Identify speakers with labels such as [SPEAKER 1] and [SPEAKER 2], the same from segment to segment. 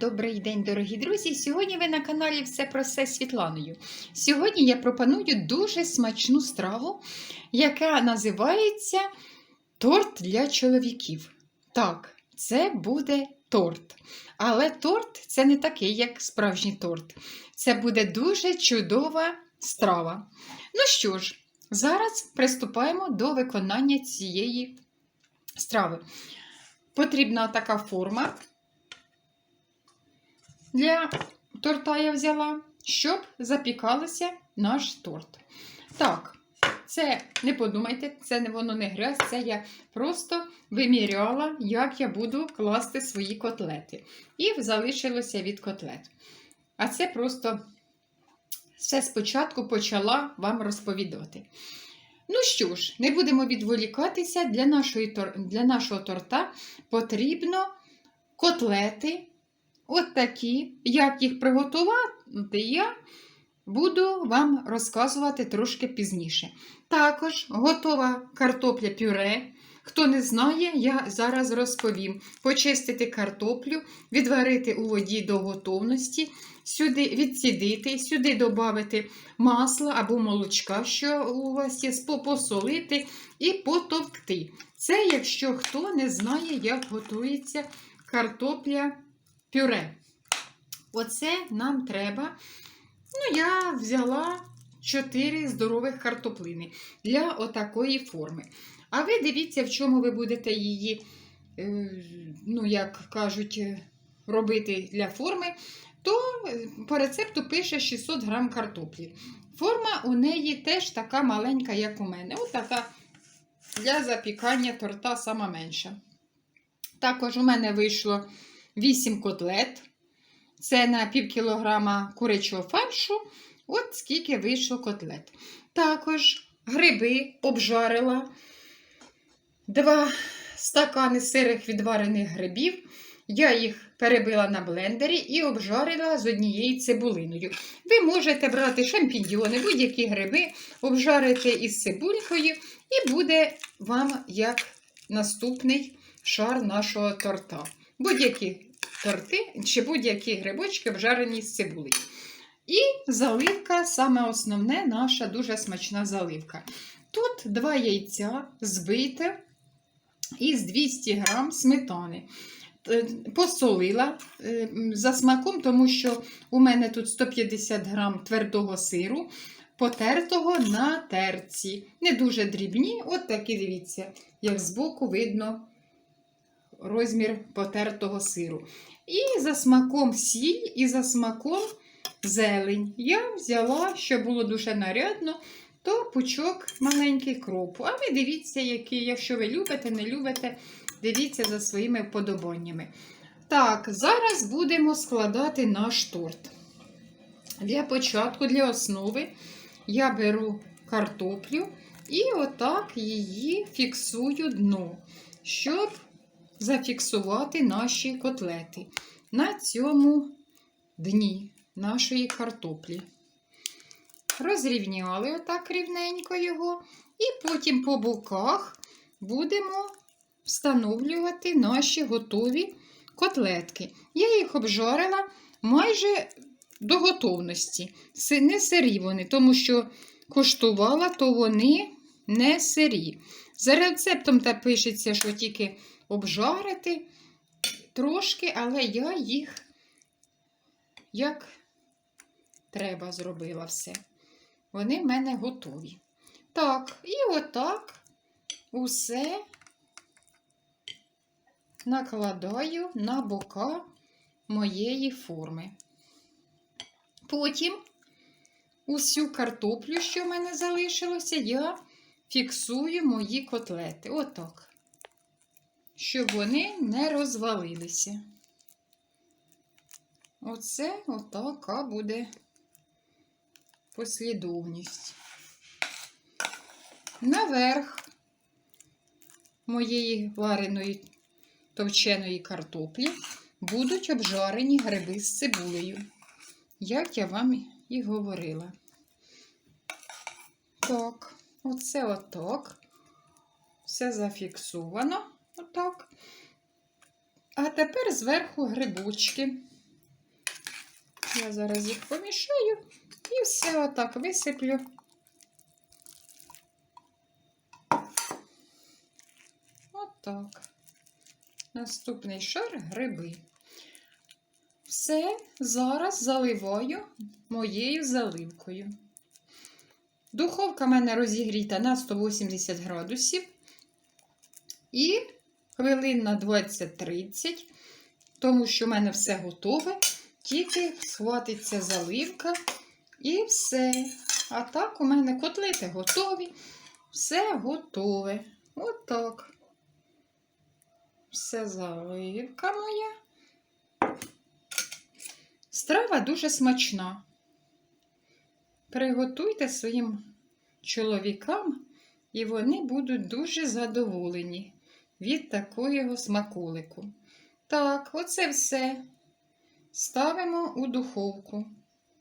[SPEAKER 1] Добрий день, дорогі друзі! Сьогодні ви на каналі Все про все Світланою. Сьогодні я пропоную дуже смачну страву, яка називається торт для чоловіків. Так, це буде торт. Але торт це не такий, як справжній торт. Це буде дуже чудова страва. Ну що ж, зараз приступаємо до виконання цієї страви. Потрібна така форма для торта я взяла, щоб запікалося наш торт. Так, це не подумайте, це воно не грязь, це я просто виміряла, як я буду класти свої котлети. І залишилося від котлет. А це просто все спочатку почала вам розповідати. Ну що ж, не будемо відволікатися. Для, нашої, для нашого торта потрібно котлети. От такі, як їх приготувати, я буду вам розказувати трошки пізніше. Також готова картопля пюре. Хто не знає, я зараз розповім. Почистити картоплю, відварити у воді до готовності, сюди відсідити, сюди додати масло або молочка, що у вас є, посолити і потовкти. Це якщо хто не знає, як готується картопля пюре. Оце нам треба. Ну, я взяла 4 здорових картоплини для отакої форми. А ви дивіться, в чому ви будете її, е, ну, як кажуть, е, робити для форми, то е, по рецепту пише 600 грам картоплі. Форма у неї теж така маленька, як у мене. Ось така для запікання торта сама менша. Також у мене вийшло 8 котлет. Це на пів кілограма курячого фаршу. От скільки вийшло котлет. Також гриби обжарила. Два стакани сирих відварених грибів. Я їх перебила на блендері і обжарила з однією цибулиною. Ви можете брати шампіньйони, будь-які гриби, обжарити із цибулькою, і буде вам як наступний шар нашого торта. Будь-які торти чи будь-які грибочки обжарені з цибулею. І заливка, саме основне, наша дуже смачна заливка. Тут два яйця збите із 200 грам сметани. Е, Посолила е, за смаком, тому що у мене тут 150 грам твердого сиру, потертого на терці. Не дуже дрібні, от такі дивіться, як збоку видно розмір потертого сиру. І за смаком сіль, і за смаком зелень. Я взяла, що було дуже нарядно, то пучок маленький кропу. А ви дивіться, який, якщо ви любите, не любите, дивіться за своїми вподобаннями. Так, зараз будемо складати наш торт. Для початку, для основи, я беру картоплю і отак її фіксую дно, щоб зафіксувати наші котлети на цьому дні нашої картоплі. Розрівняли отак рівненько його, і потім по боках будемо встановлювати наші готові котлетки. Я їх обжарила майже до готовності. Не сирі вони, тому що коштувала, то вони не сирі. За рецептом та пишеться, що тільки обжарити трошки, але я їх як треба зробила все. Вони в мене готові. Так, і отак усе накладаю на бока моєї форми. Потім усю картоплю, що в мене залишилося, я фіксую мої котлети. Отак. Щоб вони не розвалилися. Оце отака буде послідовність. Наверх моєї вареної товченої картоплі будуть обжарені гриби з цибулею, як я вам і говорила. Так, оце отак. Все зафіксовано. Отак. А тепер зверху грибочки Я зараз їх помішаю і все отак висиплю. Отак. Наступний шар гриби. Все зараз заливаю моєю заливкою. Духовка в мене розігріта на 180 градусів. І хвилин на 20-30, тому що в мене все готове. Тільки схватиться заливка і все. А так у мене котлети готові. Все готове. Отак. Все заливка моя. Страва дуже смачна. Приготуйте своїм чоловікам, і вони будуть дуже задоволені від такого смаколику. Так, оце все ставимо у духовку,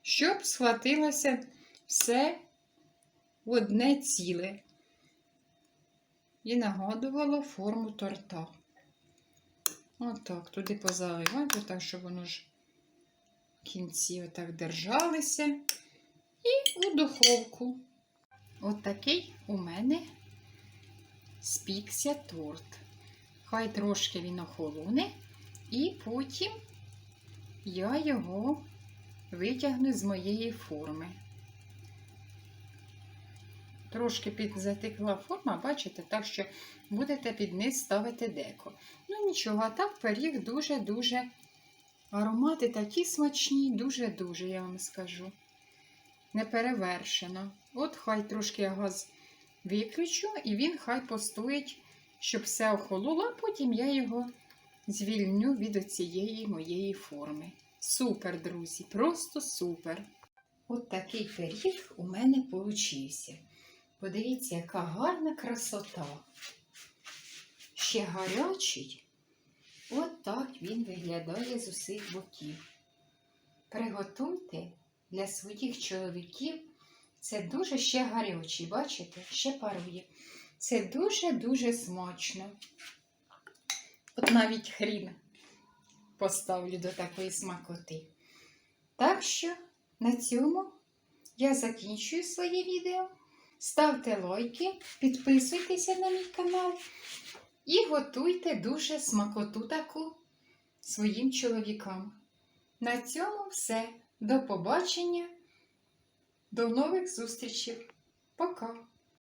[SPEAKER 1] щоб схватилося все в одне ціле і нагадувало форму торта. Отак, туди позаливати, так, щоб воно ж в кінці отак держалося. І у духовку. Отакий у мене спікся торт. Хай трошки він охолоне, і потім я його витягну з моєї форми. Трошки підзатекла форма, бачите, так що будете під низ ставити деко. Ну нічого, а так пиріг дуже-дуже аромати такі смачні, дуже-дуже, я вам скажу. Не перевершено. От хай трошки я газ виключу, і він хай постоїть, щоб все охололо, а потім я його звільню від цієї моєї форми. Супер, друзі, просто супер. От такий пиріг у мене получився. Подивіться, яка гарна красота. Ще гарячий. От так він виглядає з усіх боків. Приготуйте для своїх чоловіків. Це дуже ще гарячий, бачите? Ще парує. Це дуже-дуже смачно. От навіть хрін поставлю до такої смакоти. Так що на цьому я закінчую своє відео. Ставте лайки, підписуйтеся на мій канал і готуйте дуже смакоту таку своїм чоловікам. На цьому все. До побачення, до нових зустрічей. Пока!